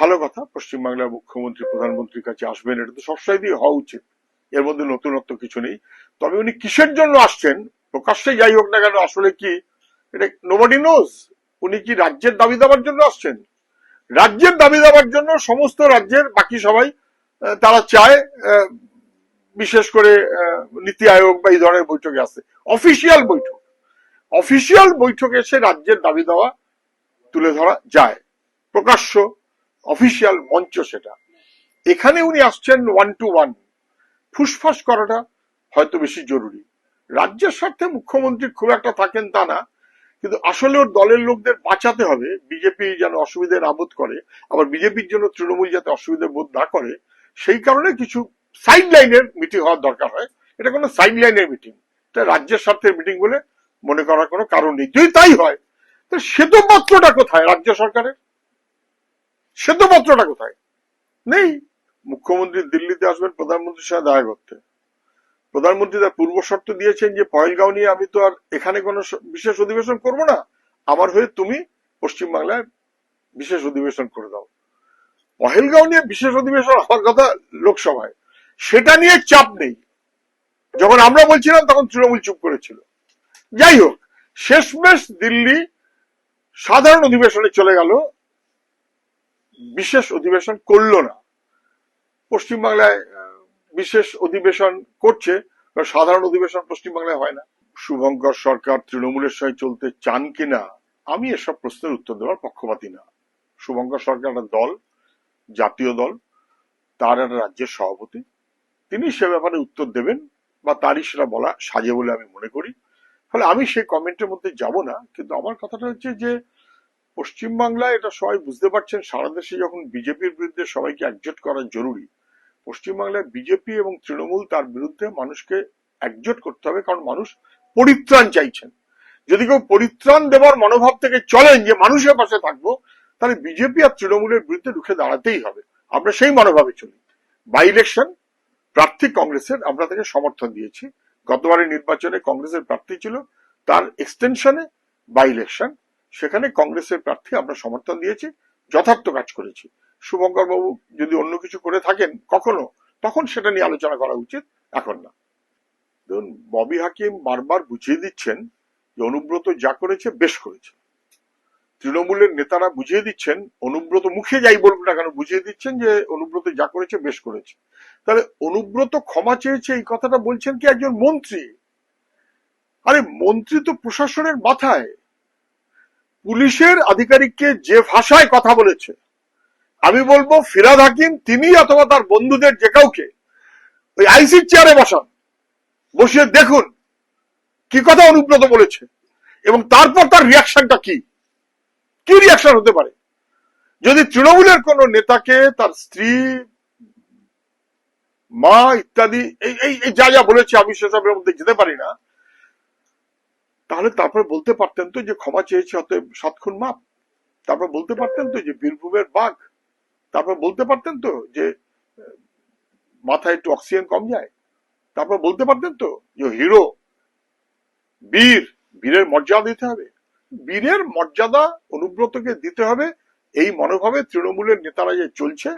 ভালো কথা, পশ্চিমবাংলার মুখ্যমন্ত্রী, প্রধানমন্ত্রীর কাছে আসবেন, এটা তো সবসময় দিয়ে হওয়া উচিত। এর মধ্যে নতুনত্ব কিছু নেই। তবে উনি কিসের জন্য আসছেন? প্রকাশ্যে যাই হোক না কেন, আসলে কি? এটা নোবডি নোজ উনি কি রাজ্যের দাবি দেওয়ার জন্য আসছেন? রাজ্যের দাবি দেওয়ার জন্য সমস্ত রাজ্যের বাকি সবাই তারা চায় বিশেষ করে নীতি আয়োগ বা এই ধরনের বৈঠকে আসে অফিসিয়াল বৈঠক। অফিসিয়াল বৈঠকে এসে রাজ্যের দাবি দেওয়া তুলে ধরা যায়। প্রকাশ্য অফিসিয়াল মঞ্চ সেটা। এখানে উনি আসছেন ওয়ান টু ওয়ান ফুসফাস করাটা হয়তো বেশি জরুরি। রাজ্যের স্বার্থে মুখ্যমন্ত্রী খুব একটা থাকেন তা না, কিন্তু আসলে ওর দলের লোকদের বাঁচাতে হবে। বিজেপি যেন অসুবিধে না বোধ করে, আবার বিজেপির জন্য তৃণমূল যাতে অসুবিধে বোধ না করে, সেই কারণে কিছু সাইড লাইনের মিটিং হওয়ার দরকার হয়। এটা কোনো সাইড লাইনের মিটিং এটা রাজ্যের স্বার্থের মিটিং বলে মনে করার কোনো কারণ নেই। যদি তাই হয়, তো শ্বেতপত্রটা কোথায়? রাজ্য সরকারের? শ্বেতপত্রটা কোথায়? নেই। মুখ্যমন্ত্রী দিল্লিতে আসবেন প্রধানমন্ত্রীর সাথে দেখা করতে। প্রধানমন্ত্রী তার পূর্ব শর্ত দিয়েছেন যে, পহেলগাঁও নিয়ে আমি তো আর এখানে কোনো বিশেষ অধিবেশন করব না। আমার হয়ে তুমি পশ্চিমবাংলায় বিশেষ অধিবেশন করে দাও। পহেলগাঁও নিয়ে বিশেষ অধিবেশন হওয়ার কথা লোকসভায়। সেটা নিয়ে চাপ নেই। যখন আমরা বলছিলাম, তখন তৃণমূল চুপ করেছিল। যাই হোক, শেষমেশ দিল্লি সাধারণ অধিবেশনে চলে গেল। বিশেষ অধিবেশন করল না। পশ্চিমবাংলায় বিশেষ অধিবেশন করছে সাধারণ অধিবেশন পশ্চিমবাংলায় হয় না। শুভঙ্কর সরকার তৃণমূলের সঙ্গে চলতে চান কিনা, আমি এসব প্রশ্নের উত্তর দেওয়ার পক্ষপাতি না। শুভঙ্কর সরকার একটা দল, জাতীয় দল, তার একটা রাজ্যের সভাপতি। তিনি সে ব্যাপারে উত্তর দেবেন বা তারই সেটা বলা সাজে বলে আমি মনে করি। ফলে আমি সেই কমেন্টের মধ্যে যাব না, কিন্তু আমার কথাটা হচ্ছে যে পশ্চিমবাংলায় এটা সবাই বুঝতে পারছেন, সারা দেশে যখন বিজেপির বিরুদ্ধে সবাইকে একজোট করা জরুরি, পশ্চিমবাংলায় বিজেপি এবং তৃণমূল তার বিরুদ্ধে মানুষকে একজোট করতে হবে, কারণ মানুষ পরিত্রাণ চাইছেন। যদি কেউ পরিত্রাণ দেওয়ার মনোভাব থেকে চলেন যে মানুষের পাশে থাকব, তাহলে বিজেপি আর তৃণমূলের বিরুদ্ধে রুখে দাঁড়াতেই হবে। আমরা সেই মনোভাবে চলি। বাই ইলেকশন প্রার্থী কংগ্রেসের আমরা তাকে সমর্থন দিয়েছি। গতবারের নির্বাচনে কংগ্রেসের প্রার্থী ছিল, তার এক্সটেনশনে বাই ইলেকশন সেখানে কংগ্রেসের প্রার্থী আমরা সমর্থন দিয়েছি, যথার্থ কাজ করেছি। শুভঙ্কর বাবু যদি অন্য কিছু করে থাকেন কখনো, তখন সেটা নিয়ে আলোচনা করা উচিত, এখন না। ধরুন, ববি হাকিম বারবার বুঝিয়ে দিচ্ছেন যে অনুব্রত যা করেছে বেশ করেছে। তৃণমূলের নেতারা বুঝিয়ে দিচ্ছেন, অনুব্রত মুখে যাই বলব না কেন, বুঝিয়ে দিচ্ছেন যে অনুব্রত যা করেছে বেশ করেছে। তাহলে অনুব্রত ক্ষমা চেয়েছে এই কথাটা বলছেন কি একজন মন্ত্রী? আরে মন্ত্রী তো প্রশাসনের মাথায়। পুলিশের আধিকারিককে যে ভাষায় কথা বলেছে, আমি বলব ফিরাদ হাকিম, তিনি অথবা তার বন্ধুদের যে কাউকে ওই আইসির চেয়ারে বসান, বসিয়ে দেখুন কি কথা অনুব্রত বলেছে এবং তারপর তার রিয়াকশনটা কি? কি রিয়াকশন হতে পারে? যদি তৃণমূলের কোন নেতাকে তার স্ত্রী, মা ইত্যাদি এই যা যা বলেছে, আমি সেসবের মধ্যে যেতে পারি না। তাহলে তারপরে বলতে পারতেন তো যে ক্ষমা চেয়েছে, অতএব সৎক্ষণ মাপ। তারপর বলতে পারতেন তো যে বীরভূমের বাঘ। তারপর বলতে পারতেন তো যে মাথায় একটু অক্সিজেন কম যায়। তারপর বলতে পারতেন তো যে, হিরো, বীর, বীরের মর্যাদা দিতে হবে। বীরের মর্যাদা অনুব্রতকে দিতে হবে। এই মনোভাবে তৃণমূলের নেতারা যে চলছে,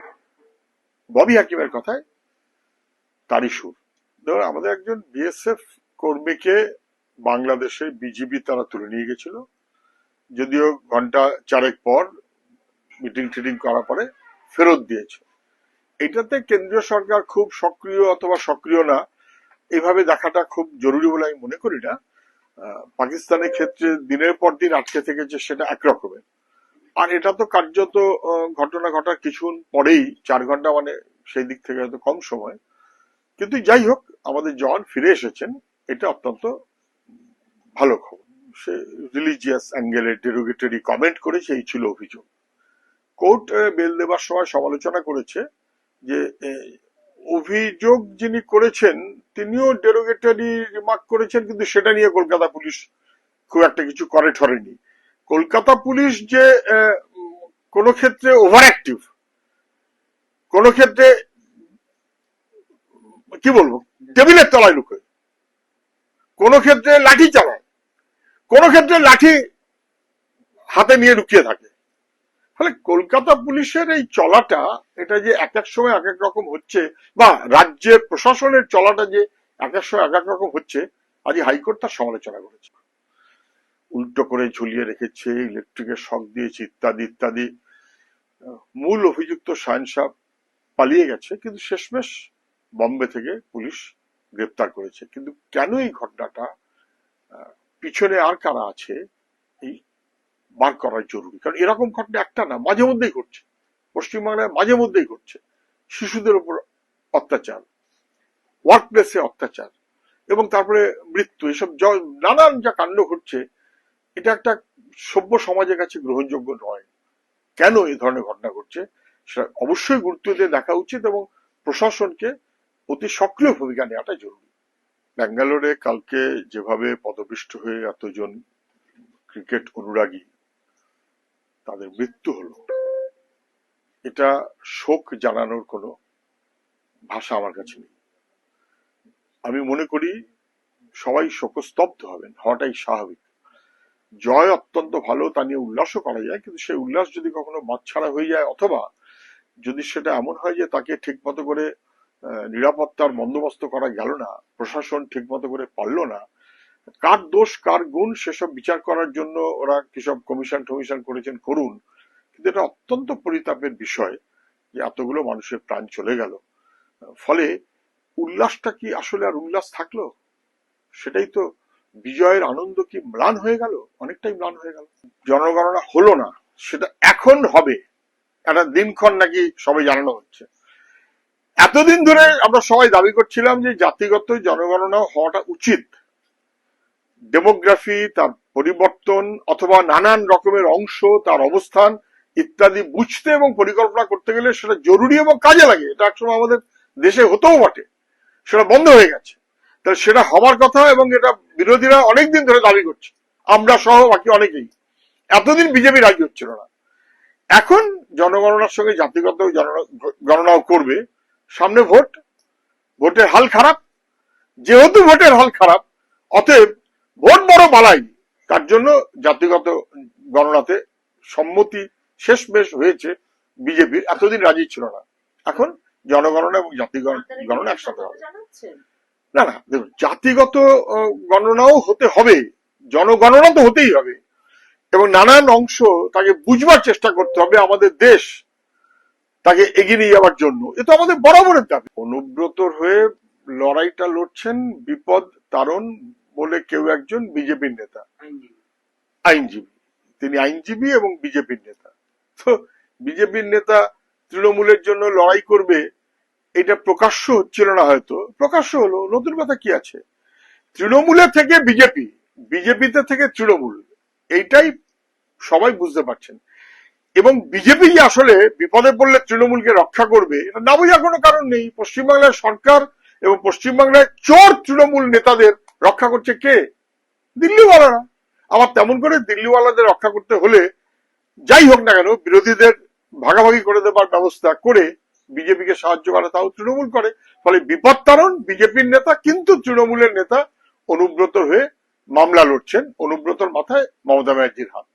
ববি হাকিমের কথায়, তারই সুর। ধরো আমাদের একজন বিএসএফ কর্মীকে বাংলাদেশে বিজিবি তারা তুলে নিয়ে গেছিল। যদিও ঘণ্টা চারেক পর মিটিং টিটিং করার পরে ফেরত দিয়েছে। এটাতে কেন্দ্রীয় সরকার খুব সক্রিয় অথবা সক্রিয় না, এভাবে দেখাটা খুব জরুরি বলে আমি মনে করি না। পাকিস্তানের ক্ষেত্রে দিনের পর দিন আটকে থেকেছে সেটা একরকমের। আর এটা তো কার্যত ঘটনা ঘটার কিছুক্ষণ পরেই, চার ঘণ্টা মানে সেই দিক থেকে হয়তো কম সময়। কিন্তু যাই হোক, আমাদের জন ফিরে এসেছেন, এটা অত্যন্ত ভালো খবর। সে রিলিজিয়াস অ্যাঙ্গেলে ডেরোগেটরি কমেন্ট করেছে এই ছিল অভিযোগ। কোর্ট বেল দেবার সময় সমালোচনা করেছে যে অভিযোগ যিনি করেছেন, তিনিও ডেরোগেটরি রিমার্ক করেছেন, কিন্তু সেটা নিয়ে কলকাতা পুলিশ খুব একটা কিছু করে ঠরেনি কলকাতা পুলিশ যে কোনো ক্ষেত্রে ওভার অ্যাক্টিভ কোনো ক্ষেত্রে, কি বলব, টেবিলের তলায় লুকোয়, কোন ক্ষেত্রে লাঠি চালায় কোন ক্ষেত্রে লাঠি হাতে নিয়ে লুকিয়ে থাকে। ফলে কলকাতা পুলিশের এই চলাটা, এটা যে এক এক সময় এক এক রকম হচ্ছে, বা রাজ্যের প্রশাসনের চলাটা যে এক এক সময় এক এক রকম হচ্ছে আজ হাইকোর্ট তার সমালোচনা করেছে। উল্টো করে ঝুলিয়ে রেখেছে ইলেকট্রিকের শক দিয়েছে, ইত্যাদি ইত্যাদি। মূল অভিযুক্ত সায়ন সাহ পালিয়ে গেছে, কিন্তু শেষমেশ বম্বে থেকে পুলিশ গ্রেপ্তার করেছে। কিন্তু কেন এই ঘটনাটা পিছনে আর কারা আছে, এই বার করা জরুরি। কারণ এরকম ঘটনা একটা না, মাঝে মধ্যেই ঘটছে। পশ্চিমবাংলায় মাঝে মধ্যেই ঘটছে। শিশুদের উপর অত্যাচার ওয়ার্ক প্লেসে অত্যাচার, এবং তারপরে মৃত্যু, এসব নানান যা কাণ্ড ঘটছে, এটা একটা সভ্য সমাজের কাছে গ্রহণযোগ্য নয়। কেন এই ধরনের ঘটনা ঘটছে, সেটা অবশ্যই গুরুত্ব দিয়ে দেখা উচিত, এবং প্রশাসনকে অতি সক্রিয় ভূমিকা নেওয়াটা জরুরি। ব্যাঙ্গালোরে কালকে যেভাবে পদপিষ্ট হয়ে এতজন ক্রিকেট অনুরাগী, তাদের মৃত্যু হলো, এটা শোক জানানোর কোনো ভাষা আমার কাছে নেই। আমি মনে করি সবাই শোকস্তব্ধ হবেন, হওয়াটাই স্বাভাবিক। জয় অত্যন্ত ভালো, তা নিয়ে উল্লাসও করা যায়, কিন্তু সেই উল্লাস যদি কখনো মাছছাড়া হয়ে যায়, অথবা যদি সেটা এমন হয় যে তাকে ঠিক মতো করে নিরাপত্তার বন্দোবস্ত করা গেল না, প্রশাসন ঠিক মতো করে পারল না, কার দোষ, কার গুণ, সেসব বিচার করার জন্য ওরা কিসব কমিশন টমিশন করেছেন করুন, কিন্তু এটা অত্যন্ত পরিতাপের বিষয় যে এতগুলো মানুষের প্রাণ চলে গেল। ফলে উল্লাসটা কি আসলে আর উল্লাস থাকল? সেটাই তো বিজয়ের আনন্দ কি ম্লান হয়ে গেল? অনেকটাই ম্লান হয়ে গেল। জনগণনা হলো না, সেটা এখন হবে। একটা দিনক্ষণ নাকি সবাই জানানো হচ্ছে। এতদিন ধরে আমরা সবাই দাবি করছিলাম যে জাতিগত জনগণনা হওয়াটা উচিত। ডেমোগ্রাফি, তার পরিবর্তন, অথবা নানান রকমের অংশ, তার অবস্থান ইত্যাদি বুঝতে এবং পরিকল্পনা করতে গেলে সেটা জরুরি এবং কাজে লাগে। এটা একসময় আমাদের দেশে হতেও বটে। সেটা বন্ধ হয়ে গেছে। তাহলে সেটা হবার কথা এবং এটা বিরোধীরা অনেকদিন ধরে দাবি করছে। আমরা সহ বাকি অনেকেই। এতদিন বিজেপি রাজি হচ্ছিল না। এখন জনগণনার সঙ্গে জাতিগত জন- গণনাও করবে। সামনে ভোট ভোটের হাল খারাপ যেহেতু ভোটের হাল খারাপ অতএব ভোট বড় বালাই। তার জন্য জাতিগত গণনাতে সম্মতি শেষ বেশ হয়েছে বিজেপির এতদিন রাজি ছিল না। এখন জনগণনা এবং জাতি গণনা একসাথে হবে। না না দেখুন জাতিগত গণনাও হতে হবে জনগণনা তো হতেই হবে। এবং নানান অংশ তাকে বুঝবার চেষ্টা করতে হবে আমাদের দেশ। তাকে এগিয়ে নিয়ে যাওয়ার জন্য। এ তো আমাদের বরাবরের দাবি। অনুব্রতর হয়ে লড়াইটা লড়ছেন বিপদ তারণ বলে কেউ একজন বিজেপির নেতা। আইনজীবী। তিনি আইনজীবী এবং বিজেপির নেতা। তো বিজেপির নেতা তৃণমূলের জন্য লড়াই করবে এটা প্রকাশ্য হচ্ছিল না হয়তো। প্রকাশ্য হলো নতুন কথা কি আছে? তৃণমূলের থেকে বিজেপি বিজেপিতে থেকে তৃণমূল এইটাই সবাই বুঝতে পারছেন। এবং বিজেপি আসলে বিপদে পড়লে তৃণমূলকে রক্ষা করবে, এটা না বোঝার কোনো কারণ নেই। পশ্চিমবাংলার সরকার এবং পশ্চিমবাংলায় চোর তৃণমূল নেতাদের রক্ষা করছে কে? দিল্লিওয়ালারা। আবার তেমন করে দিল্লিওয়ালাদের রক্ষা করতে হলে যাই হোক না কেন, বিরোধীদের ভাগাভাগি করে দেবার ব্যবস্থা করে বিজেপিকে সাহায্য করা, তাও তৃণমূল করে। ফলে বিপদ তারণ, বিজেপির নেতা কিন্তু তৃণমূলের নেতা অনুব্রত হয়ে মামলা লড়ছেন, অনুব্রতর মাথায় মমতা ব্যানার্জির হাত।